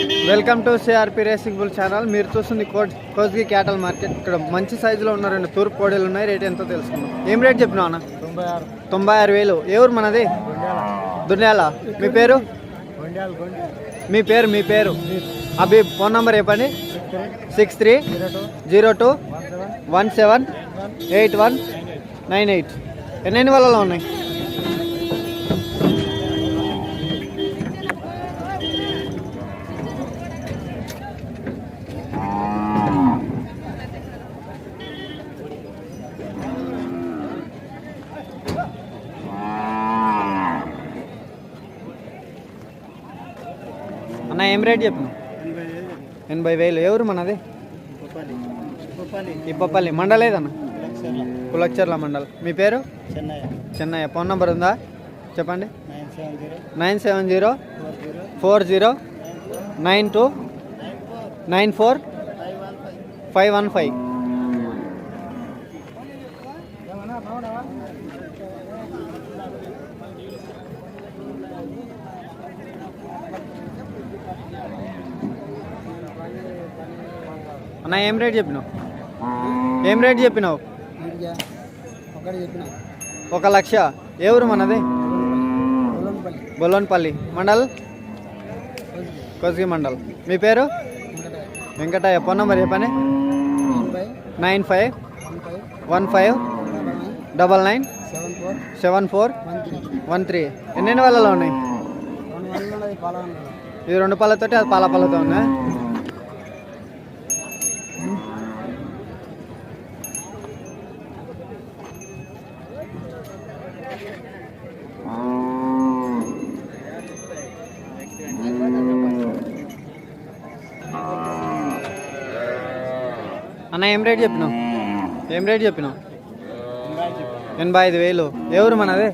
Welcome to CRP racing bull channel మీరు చూస్తుంది coat Kosgi క్యాటల్ market. ఇక్కడ మంచి సైజులో ఉన్న రెండు తూర్పు కోడీలు ఉన్నాయి. రేట్ ఎంతో తెలుసుకుందాం. ఏం రేట్ చెప్పినావు అన్న? తొంభై ఆరు. వేలు. ఏ ఊరు మనది? దున్యాల మీ పేరు? మీ పేరు మీ పేరు? అభి ఫోన్ నంబర్ చెప్పండి six three. Zero two. One seven. One seven. Eight one. Nine eight. ఎన్నెన్ని వాళ్ళలో ఉన్నాయి? అన్న ఏం రేట్ చెప్పిన ఎనభై వేలు. ఎవరు మనది? ఇప్పపల్లి మండలేదన్న? లక్షల కులచ్చర్ల మండల్. మీ పేరు? చెన్నై చెన్నయ్య. ఫోన్ నంబర్ ఉందా? చెప్పండి. Nine seven zero four zero four zero nine two nine four five one five. అన్న ఏం రేట్ చెప్పినావు? ఏం రేట్ చెప్పినావు? ఒక లక్ష. ఏ ఊరు మనది? పొలంపల్లి బొల్లోన్పల్లి. మండల్? కొసిగి మండల్. మీ పేరు? వెంకటయ్య. ఫోన్ నెంబర్ చెప్పండి. Nine five one five double nine seven four seven four one three. One three ఎన్నెన్ని వాళ్ళలో ఉన్నాయి? ఈ ఇది రెండు పళ్ళతోటి అది పాల పళ్ళతో ఉన్నాయి. అన్న ఏం రేట్ చెప్పినావు? ఏం రేట్ చెప్పినావు? ఎనభై ఐదు వేలు. ఎవరు మనది?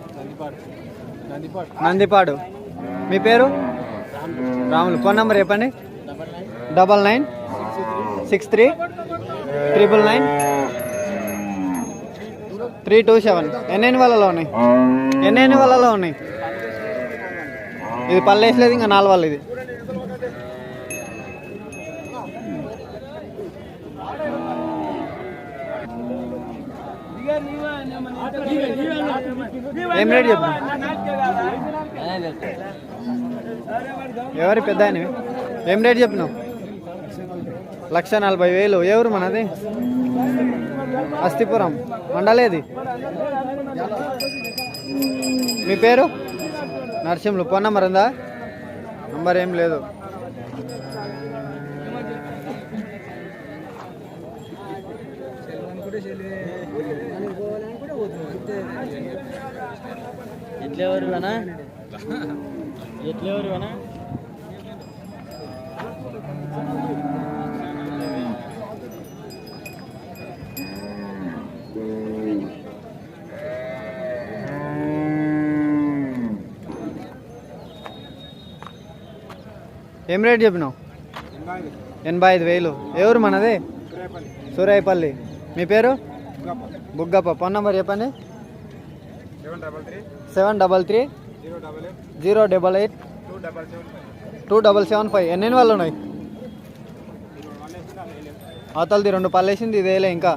నందిపాడు. మీ పేరు? రాములు ఫోన్ నెంబర్ చెప్పండి. Double nine six three triple nine three two seven. ఎన్నెన్ని వాళ్ళలో ఉన్నాయి? ఎన్నెన్ని వాళ్ళలో ఉన్నాయి? ఇది పళ్ళు వేసలేదు ఇంకా నాలుగు వాళ్ళు ఇది. ఏం రేట్ చెప్పండి ఎవరి పెద్ద ఆయనవి? ఏం రేట్ చెప్పినావు? లక్ష నలభై వేలు. ఎవరు మనది? అస్థిపురం మండలేది? మీ పేరు? నరసింహులు. ఫోన్ నెంబర్ ఉందా? నంబర్ ఏం లేదు. ఎట్లెవరు ఎట్లెవరు ఏం రేట్ చెప్పినావు? ఎనభై ఐదు వేలు. ఎవరు మనది? సూరాయపల్లి మీ పేరు? బుగ్గప్ప. ఫోన్ నెంబర్ చెప్పండి. Seven double three. Seven double three. Zero double eight. Two double seven five ఎన్ని వాళ్ళు ఉన్నాయి? అవతలది రెండు పళ్ళు వేసింది ఇదేలే ఇంకా.